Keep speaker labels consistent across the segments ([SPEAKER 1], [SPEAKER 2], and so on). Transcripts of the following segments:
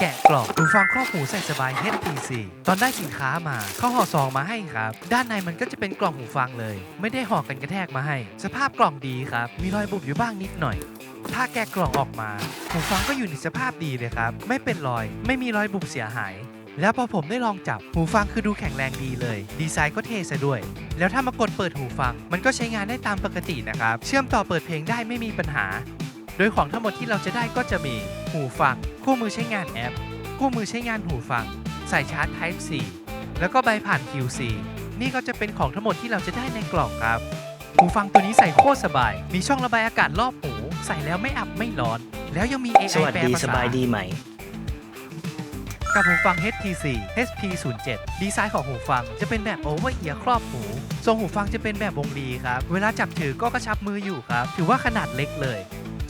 [SPEAKER 1] แกะกล่องหูฟังครอบหูใส่สบาย HTC ตอนได้สินค้ามาเขาห่อซองมาให้ครับ ด้านในมันก็จะเป็นกล่องหูฟังเลย ไม่ได้ห่อกันกระแทกมาให้ สภาพกล่องดีครับ มีรอยบุบอยู่บ้างนิดหน่อย ถ้าแกะกล่องออกมาหูฟังก็อยู่ในสภาพดีเลยครับ ไม่เป็นรอย ไม่มีรอยบุบเสียหาย แล้วพอผมได้ลองจับหูฟังคือดูแข็งแรงดีเลย ดีไซน์ก็เท่ซะด้วย แล้วถ้ามากดเปิดหูฟัง มันก็ใช้งานได้ตามปกตินะครับ เชื่อมต่อเปิดเพลงได้ไม่มีปัญหา โดยของทั้งหมดที่เราจะได้ก็จะมีหูฟัง คู่มือใช้งานแอป คู่มือใช้งานหูฟัง สายชาร์จ Type C แล้วก็ใบผ่าน QC นี่ก็จะเป็นของทั้งหมดที่เราจะได้ในกล่องครับ หูฟังตัวนี้ใส่โคตรสบาย มีช่องระบายอากาศรอบหู ใส่แล้วไม่อับไม่ร้อน แล้วยังมี AI
[SPEAKER 2] สวัส
[SPEAKER 1] แปล
[SPEAKER 2] ดี
[SPEAKER 1] ภา
[SPEAKER 2] ส
[SPEAKER 1] ษา
[SPEAKER 2] บายดีไหม
[SPEAKER 1] กับหูฟัง HTC HP07 ดีไซน์ของหูฟังจะเป็นแบบโอเวอร์เอียร์ครอบหู ทรงหูฟังจะเป็นแบบวงรีครับ เวลาจับถือก็กระชับมืออยู่ครับ ถือว่าขนาดเล็กเลย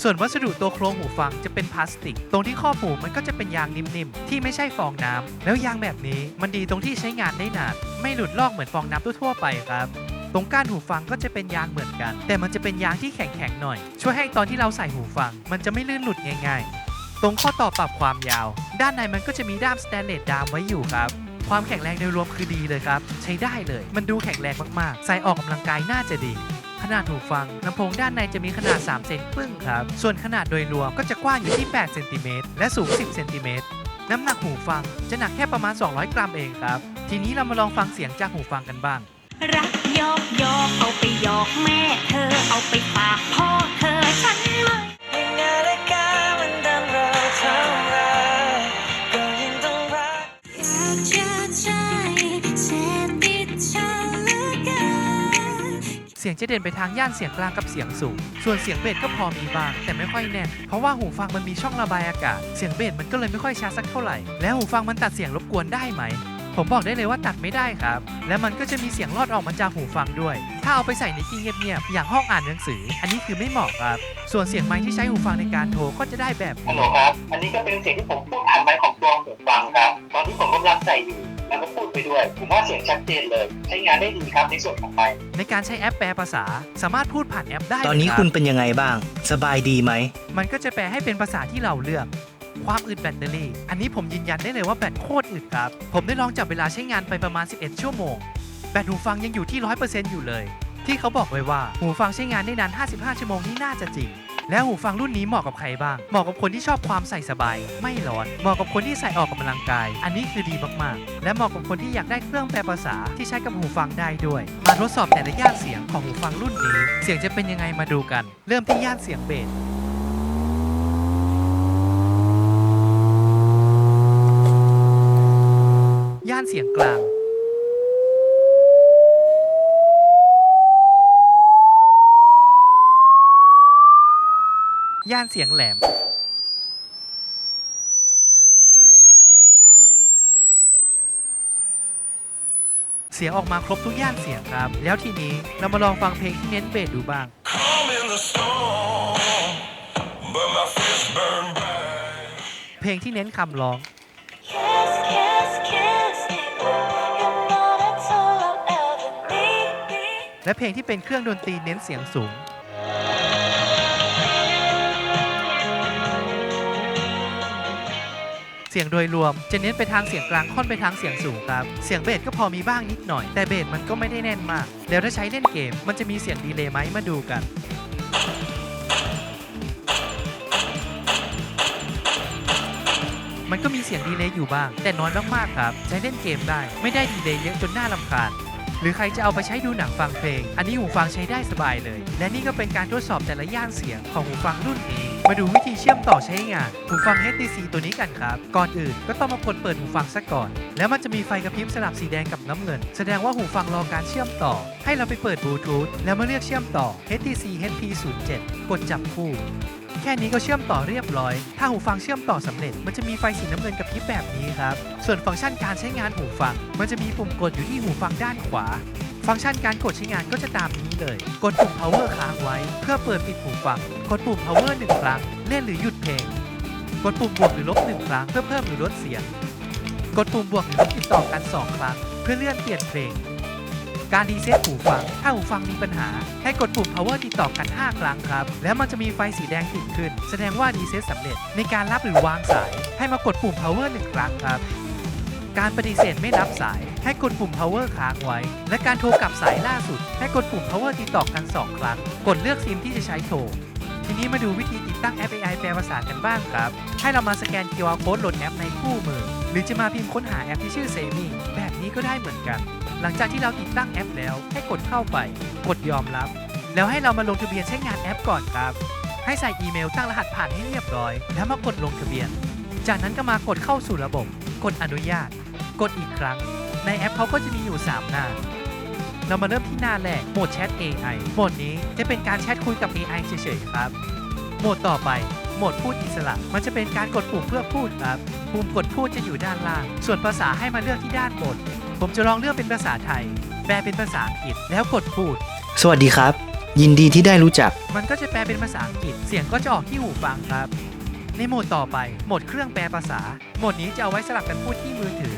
[SPEAKER 1] ส่วนวัสดุตัวโครงหูฟังจะเป็นพลาสติก ตรงที่ครอหูมันก็จะเป็นยางนิ่มๆ ที่ไม่ใช่ฟองน้ำแล้วยางแบบนี้มันดีตรงที่ใช้งานได้นาน ไม่หลุดลอกเหมือนฟองน้ำทั่วๆไปครับตรงก้านหูฟังก็จะเป็นยางเหมือนกัน แต่มันจะเป็นยางที่แข็งๆหน่อย ช่วยให้ตอนที่เราใส่หูฟัง มันจะไม่ลื่นหลุดง่าย ๆ ตรงข้อต่อปรับความยาว ด้านในมันก็จะมีด้ามสแตนเลสดามไว้อยู่ครับ ความแข็งแรงโดยรวมคือดีเลยครับ ใช้ได้เลย มันดูแข็งแรงมากๆ ใส่ออกกำลังกายน่าจะดี ขนาดหูฟังลำโพงด้านในจะมีขนาด 3 เซนครึ่งครับ ส่วนขนาดโดยรวมก็จะกว้างอยู่ที่ 8 เซนติเมตรและสูง 10 เซนติเมตรน้ำหนักหูฟังจะหนักแค่ประมาณ 200 กรัมเองครับ ทีนี้เรามาลองฟังเสียงจากหูฟังกันบ้าง
[SPEAKER 3] รักยอกยอกเอาไปยอกแม่เธอเอาไปฝากพ่อเธอฉันม่
[SPEAKER 4] ยิ่
[SPEAKER 3] สี
[SPEAKER 1] ยงจะเด่นไปทางย่านเสียงกลางกับเสียงสูง ส่วนเสียงเบสก็พอมีบ้าง แต่ไม่ค่อยแน่น เพราะว่าหูฟังมันมีช่องระบายอากาศ เสียงเบสมันก็เลยไม่ค่อยชัดสักเท่าไหร่ แล้วหูฟังมันตัดเสียงรบกวนได้ไหม ผมบอกได้เลยว่าตัดไม่ได้ครับ และมันก็จะมีเสียงรอดออกมาจากหูฟังด้วย ถ้าเอาไปใส่ในที่เงียบๆ อย่างห้องอ่านหนังสือ อันนี้คือไม่เหมาะครับ ส่วนเสียงไมค์ที่ใช้หูฟังในการโทรก็จะได้แบบ
[SPEAKER 5] ฮัล
[SPEAKER 1] นี้
[SPEAKER 5] โหลครับ อันนี้ก็เป็นเสียงที่ผมพูดผ่านไมค์ของตัวหูฟังครับ ตอนที่ผมกำลังใส่อยู่ แล้วก็พูดไปด้วย ผมว่าเสียงชัดเจนเลย ใช้งานได้ดีครับในส่วนของไมค์
[SPEAKER 1] ในการใช้แอปแปลภาษา สามารถพูดผ่านแอปได้
[SPEAKER 2] ตอนนี้
[SPEAKER 1] เลยรับ
[SPEAKER 2] คุณเป็นยังไงบ้าง สบายดีไหม
[SPEAKER 1] มันก็จะแปลให้เป็นภาษาที่เราเลือก ความอึดแบตเตอรี่ อันนี้ผมยืนยันได้เลยว่าแบตโคตรอึดครับ ผมได้ลองจับเวลาใช้งานไปประมาณ 11 ชั่วโมง แบตหูฟังยังอยู่ที่ 100%อยู่เลย ที่เขาบอกไว้ว่าหูฟังใช้งานได้นาน 55 ชั่วโมงนี่น่าจะจริง แล้วหูฟังรุ่นนี้เหมาะกับใครบ้าง เหมาะกับคนที่ชอบความใส่สบาย ไม่ร้อน เหมาะกับคนที่ใส่ออกกำลังกาย อันนี้คือดีมากๆ และเหมาะกับคนที่อยากได้เครื่องแปลภาษาที่ใช้กับหูฟังได้ด้วย มาทดสอบแต่ละย่านเสียงของหูฟังรุ่นนี้ เสียงจะเป็นยังไงมาดูกัน เริ่มที่ย่านเสียงเบสย่านเสียงกลาง ย่านเสียงแหลม เสียงออกมาครบทุกย่านเสียงครับ แล้วทีนี้เรามาลองฟังเพลงที่เน้นเบสดูบ้าง
[SPEAKER 6] I'm in the storm, but my fists burn bright.
[SPEAKER 1] เพลงที่เน้นคำร้อง
[SPEAKER 3] Kiss kiss kiss me you know that's all I'll ever need
[SPEAKER 1] และเพลงที่เป็นเครื่องดนตรีเน้นเสียงสูง สียงโดยรวมจะเน้นไปทางเสียงกลางค่อนไปทางเสียงสูงครับ เสียงเบสก็พอมีบ้างนิดหน่อย แต่เบสมันก็ไม่ได้แน่นมาก แล้วถ้าใช้เล่นเกม มันจะมีเสียงดีเลย์ไหมมาดูกันมันก็มีเสียงดีเลย์อยู่บ้าง แต่น้อยมากๆครับ ใช้เล่นเกมได้ ไม่ได้ดีเลย์เยอะจนน่ารำคาญหรือใครจะเอาไปใช้ดูหนังฟังเพลง อันนี้หูฟังใช้ได้สบายเลย และนี่ก็เป็นการทดสอบแต่ละย่านเสียงของหูฟังรุ่นนี้ มาดูวิธีเชื่อมต่อใช้งานหูฟัง HTC ตัวนี้กันครับ ก่อนอื่นก็ต้องมากดเปิดหูฟังซะก่อน แล้วมันจะมีไฟกระพริบสลับสีแดงกับน้ำเงิน แสดงว่าหูฟังรอการเชื่อมต่อ ให้เราไปเปิดบลูทูธแล้วมาเลือกเชื่อมต่อ HTC HP07 กดจับคู่ แค่นี้ก็เชื่อมต่อเรียบร้อย ถ้าหูฟังเชื่อมต่อสำเร็จ มันจะมีไฟสีน้ำเงินกับพริบแบบนี้ครับ ส่วนฟังก์ชันการใช้งานหูฟัง มันจะมีปุ่มกดอยู่ที่หูฟังด้านขวา ฟังก์ชันการกดใช้งานก็จะตามนี้เลย กดปุ่ม power ค้างไว้ เพื่อเปิดปิดหูฟัง กดปุ่ม power หนึ่งครั้ง เล่นหรือหยุดเพลง กดปุ่มบวกหรือลบหนึ่งครั้งเพื่อเพิ่มหรือลดเสียง กดปุ่มบวกหรือลบติดต่อกันสองครั้ง เพื่อเลื่อนเปลี่ยนเพลง การรีเซ็ตหูฟัง ถ้าหูฟังมีปัญหา ให้กดปุ่ม power ติดต่อกัน 5 ครั้งครับ แล้วมันจะมีไฟสีแดงติดขึ้น แสดงว่ารีเซ็ตสำเร็จ ในการรับหรือวางสาย ให้มากดปุ่ม power 1 ครั้งครับ การปฏิเสธไม่รับสาย ให้กดปุ่ม power ค้างไว้ และการโทรกลับสายล่าสุด ให้กดปุ่ม power ติดต่อกัน 2 ครั้ง กดเลือกซิมที่จะใช้โทร ทีนี้มาดูวิธีติดตั้งแอป AI แปลภาษากันบ้างครับ ให้เรามาสแกน QR code โหลดแอปในคู่มือ หรือจะมาพิมพ์ค้นหาแอปที่ชื่อ s a m i แบบนี้ก็ได้เหมือนกัน หลังจากที่เราติดตั้งแอปแล้ว ให้กดเข้าไป กดยอมรับ แล้วให้เรามาลงทะเบียนใช้งานแอปก่อนครับ ให้ใส่อีเมลตั้งรหัสผ่านให้เรียบร้อย แล้วมากดลงทะเบียน จากนั้นก็มากดเข้าสู่ระบบ กดอนุญาต กดอีกครั้ง ในแอปเขาก็จะมีอยู่ 3 หน้า เรามาเริ่มที่หน้าแรกโหมดแชท AI โหมดนี้จะเป็นการแชทคุยกับ AI เฉยๆครับ โหมดต่อไปโหมดพูดอิสระ มันจะเป็นการกดปุ่มเพื่อพูดครับ ปุ่มกดพูดจะอยู่ด้านล่าง ส่วนภาษาให้มาเลือกที่ด้านบน ผมจะลองเลือกเป็นภาษาไทย แปลเป็นภาษาอังกฤษ แล้วกดพูด
[SPEAKER 2] สวัสดีครับ ยินดีที่ได้รู้จัก
[SPEAKER 1] มันก็จะแปลเป็นภาษาอังกฤษ เสียงก็จะออกที่หูฟังครับ ในโหมดต่อไป โหมดเครื่องแปลภาษา โหมดนี้จะเอาไว้สลับกันพูดที่มือถือ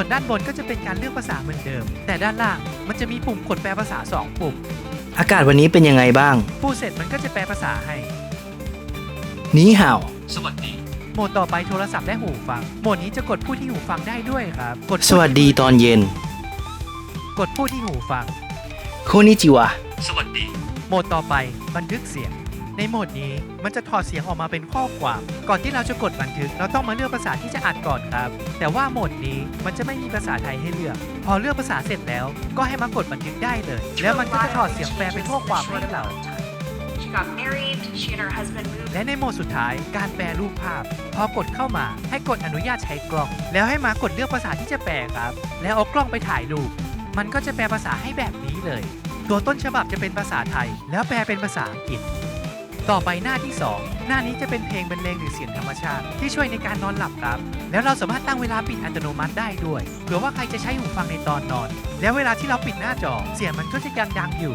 [SPEAKER 1] ส่วนด้านบนก็จะเป็นการเลือกภาษาเหมือนเดิม แต่ด้านล่างมันจะมีปุ่มกดแปลภาษา 2 ปุ่ม
[SPEAKER 2] อากาศวันนี้เป็นยังไงบ้าง
[SPEAKER 1] พูดเสร็จมันก็จะแปลภาษาให้
[SPEAKER 2] นี้ห่าว
[SPEAKER 1] โหมดต่อไปโทรศัพท์และหูฟัง โหมดนี้จะกดพูดที่หูฟังได้ด้วยครับ กดพู
[SPEAKER 2] สวัสดีตอนเย็น
[SPEAKER 1] กดพูดที่หูฟัง
[SPEAKER 2] โคนิจิวะ
[SPEAKER 1] โหมดต่อไปบันทึกเสียง ในโหมดนี้มันจะถอดเสียงออกมาเป็นข้อความ ก่อนที่เราจะกดบันทึก เราต้องมาเลือกภาษาที่จะอัดก่อนครับ แต่ว่าโหมดนี้มันจะไม่มีภาษาไทยให้เลือก พอเลือกภาษาเสร็จแล้ว ก็ให้มากดบันทึกได้เลย แล้วมันก็จะถอดเสียงแปลเป็นข้อความให้เรา
[SPEAKER 7] She got married. She and her husband moved.
[SPEAKER 1] และในโหมดสุดท้ายการแปลรูปภาพ พอกดเข้ามาให้กดอนุญาตใช้กล้อง แล้วให้มากดเลือกภาษาที่จะแปลครับ แล้วเอากล้องไปถ่ายรูป มันก็จะแปลภาษาให้แบบนี้เลย ตัวต้นฉบับจะเป็นภาษาไทย แล้วแปลเป็นภาษาอังกฤษ ต่อไปหน้าที่ 2 หน้านี้จะเป็นเพลงบรรเลงหรือเสียงธรรมชาติ ที่ช่วยในการนอนหลับครับ แล้วเราสามารถตั้งเวลาปิดอัตโนมัติได้ด้วยเผื่อว่าใครจะใช้หูฟังในตอนนอน แล้วเวลาที่เราปิดหน้าจอ เสียงมันก็จะยังดังอยู่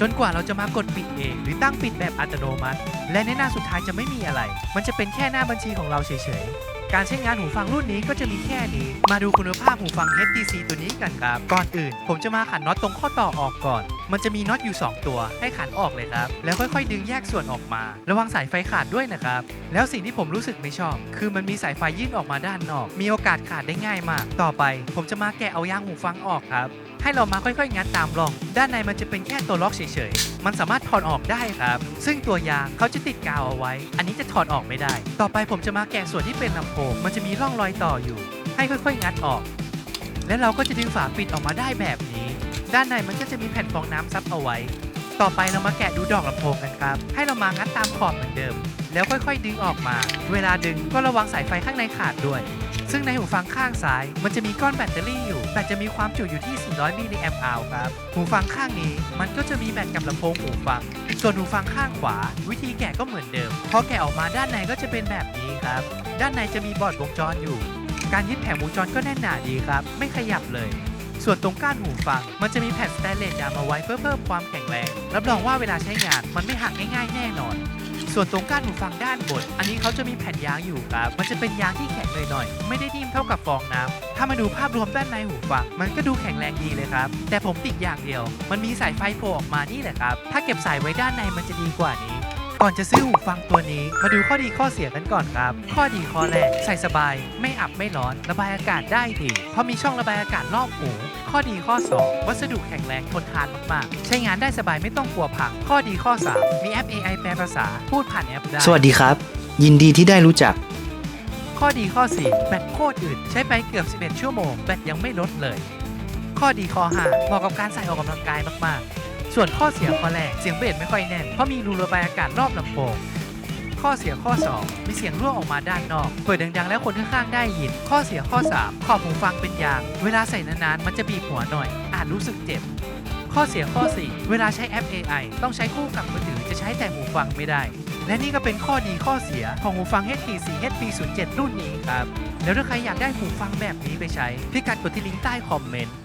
[SPEAKER 1] จนกว่าเราจะมากดปิดเอง หรือตั้งปิดแบบอัตโนมัติ และในหน้าสุดท้ายจะไม่มีอะไร มันจะเป็นแค่หน้าบัญชีของเราเฉยๆ การใช้งานหูฟังรุ่นนี้ก็จะมีแค่นี้ มาดูคุณภาพหูฟัง HTC ตัวนี้กันครับ ก่อนอื่น ผมจะมาขันน็อตตรงข้อต่อออกก่อน มันจะมีน็อตอยู่ 2 ตัว ให้ขันออกเลยครับ แล้วค่อยๆ ดึงแยกส่วนออกมา ระวังสายไฟขาดด้วยนะครับ แล้วสิ่งที่ผมรู้สึกไม่ชอบ คือมันมีสายไฟยื่นออกมาด้านนอก มีโอกาสขาดได้ง่ายมาก ต่อไป ผมจะมาแกะเอายางหูฟังออกครับ ให้เรามาค่อยๆ งัดตามร่อง ด้านในมันจะเป็นแค่ตัวล็อกเฉยๆ มันสามารถถอดออกได้ครับ ซึ่งตัวยางเขาจะติดกาวเอาไว้ อันนี้จะถอดออกไม่ได้ ต่อไปผมจะมาแกะส่วนที่เป็นลำโพง มันจะมีร่องรอยต่ออยู่ ให้ค่อยๆ งัดออก และเราก็จะดึงฝาปิดออกมาได้แบบนี้ ด้านในมันก็จะมีแผ่นฟองน้ำซับเอาไว้ ต่อไปเรามาแกะดูดอกลำโพงกันครับ ให้เรามางัดตามขอบเหมือนเดิม แล้วค่อยๆ ดึงออกมา เวลาดึงก็ระวังสายไฟข้างในขาดด้วย ซึ่งในหูฟังข้างซ้าย มันจะมีก้อนแบตเตอรี่อยู่ แต่จะมีความจุอยู่ที่ 400 มิลลิแอมป์อครับ หูฟังข้างนี้มันก็จะมีแบตกับลำโพงหูฟัง ส่วนหูฟังข้างขวา วิธีแกะก็เหมือนเดิม พอแกะออกมาด้านในก็จะเป็นแบบนี้ครับ ด้านในจะมีบอร์ดวงจรอยู่ การยึดแผงวงจรก็แน่นหนาดีครับ ไม่ขยับเลยส่วนตรงก้านหูฟัง มันจะมีแผ่นสแตนเลสดามเอาไว้เพื่อเพิ่มความแข็งแรง รับรองว่าเวลาใช้งานมันไม่หักง่ายๆแน่นอน ส่วนตรงก้านหูฟังด้านบน อันนี้เขาจะมีแผ่นยางอยู่ครับ มันจะเป็นยางที่แข็งหน่อยๆไม่ได้นิ่มเท่ากับฟองน้ำถ้ามาดูภาพรวมด้านในหูฟัง มันก็ดูแข็งแรงดีเลยครับ แต่ผมติดอย่างเดียว มันมีสายไฟโผล่ออกมานี่แหละครับ ถ้าเก็บสายไว้ด้านในมันจะดีกว่านี้ ก่อนจะซื้อหูฟังตัวนี้ มาดูข้อดีข้อเสียกันก่อนครับ ข้อดีข้อแรกใส่สบาย ไม่อับไม่ร้อน ระบายอากาศได้ดีเพราะมีช่องระบายอากาศรอบหูข้อดีข้อ 2 วัสดุแข็งแรงทนทานมากๆ ใช้งานได้สบายไม่ต้องกลัวพัง ข้อดีข้อ 3 มีแอป AI แปลภาษา พูดผ่านแอปได้
[SPEAKER 2] สวัสดีครับ ยินดีที่ได้รู้จัก
[SPEAKER 1] ข้อดีข้อ 4 แบตโคตรอึดใช้ไปเกือบ 11 ชั่วโมง แบตยังไม่ลดเลย ข้อดีข้อ 5 เหมาะกับการใส่ออกกำลังกายมากๆ ส่วนข้อเสียข้อแรกเสียงเบสไม่ค่อยแน่น เพราะมีรูระบายอากาศรอบลำโพงข้อเสียข้อ 2 มีเสียงรั่วออกมาด้านนอก เปิดดังๆ แล้วคนข้างๆได้ยิน ข้อเสียข้อ 3 ขอบหูฟังเป็นยาง เวลาใส่นานๆ มันจะบีบหัวหน่อย อาจรู้สึกเจ็บ ข้อเสียข้อ 4 เวลาใช้แอป AI ต้องใช้คู่กับมือถือจะใช้แต่หูฟังไม่ได้ และนี่ก็เป็นข้อดีข้อเสียของหูฟัง HTC HP07 รุ่นนี้ครับ แล้วถ้าใครอยากได้หูฟังแบบนี้ไปใช้พิกัดกดที่ลิงก์ใต้คอมเมนต์